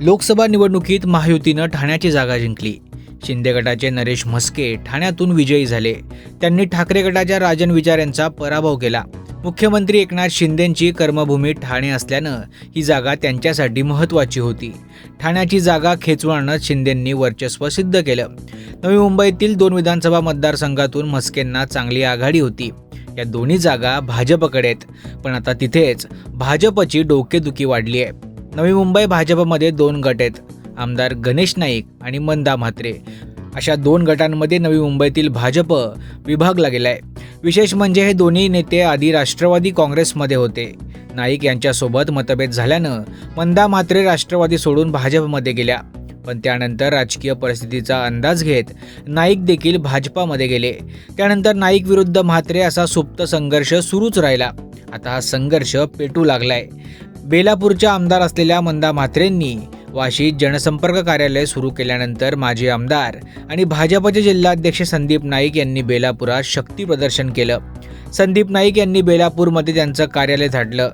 लोकसभा निवडणुकीत महायुतीनं ठाण्याची जागा जिंकली. शिंदे गटाचे नरेश म्हस्के ठाण्यातून विजयी झाले. त्यांनी ठाकरे गटाच्या राजन विचार यांचा पराभव केला. मुख्यमंत्री एकनाथ शिंदेंची कर्मभूमी ठाणे असल्यानं ही जागा त्यांच्यासाठी महत्त्वाची होती. ठाण्याची जागा खेचवाणं शिंदेंनी वर्चस्व सिद्ध केलं. नवी मुंबईतील दोन विधानसभा मतदारसंघातून म्हस्केंना चांगली आघाडी होती. या दोन्ही जागा भाजपकडे आहेत. पण आता तिथेच भाजपची डोकेदुखी वाढली आहे. नवी मुंबई भाजपमध्ये दोन गट आहेत. आमदार गणेश नाईक आणि मंदा म्हात्रे. अशा दोन गटांमध्ये नवी मुंबईतील भाजप विभागला गेला आहे विशेष म्हणजे हे दोन्ही नेते आधी राष्ट्रवादी काँग्रेसमध्ये होते. नाईक यांच्यासोबत मतभेद झाल्यानं मंदा म्हात्रे राष्ट्रवादी सोडून भाजपमध्ये गेल्या. पण त्यानंतर राजकीय परिस्थितीचा अंदाज घेत नाईक देखील भाजपामध्ये गेले. त्यानंतर नाईक विरुद्ध म्हात्रे असा सुप्त संघर्ष सुरूच राहिला. आता हा संघर्ष पेटू लागलाय. बेलापूरच्या आमदार असलेल्या मंदा म्हात्रेंनी वाशीत जनसंपर्क कार्यालय सुरू केल्यानंतर माजी आमदार आणि भाजपचे जिल्हाध्यक्ष संदीप नाईक यांनी बेलापुरात शक्ती प्रदर्शन केलं. संदीप नाईक यांनी बेलापूरमध्ये त्यांचं कार्यालय झाडलं.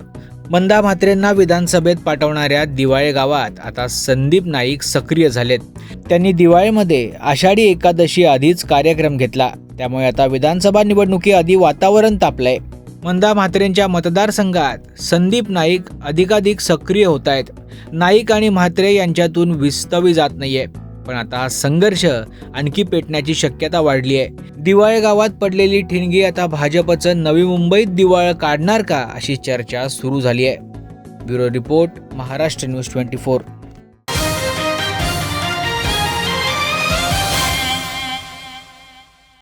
मंदा म्हात्रेंना विधानसभेत पाठवणाऱ्या दिवाळे गावात आता संदीप नाईक सक्रिय झालेत. त्यांनी दिवाळीमध्ये आषाढी एकादशी आधीच कार्यक्रम घेतला. त्यामुळे आता विधानसभा निवडणुकीआधी वातावरण तापलंय. मंदा म्हात्रेंच्या मतदारसंघात संदीप नाईक अधिकाधिक सक्रिय होत आहेत नाईक आणि म्हात्रे यांच्यातून विस्तवी जात नाहीये. पण आता हा संघर्ष आणखी पेटण्याची शक्यता वाढली आहे दिवाळे गावात पडलेली ठिणगी आता भाजपचं नवी मुंबईत दिवाळ काढणार का अशी चर्चा सुरू झाली आहे bureau report Maharashtra news twenty four.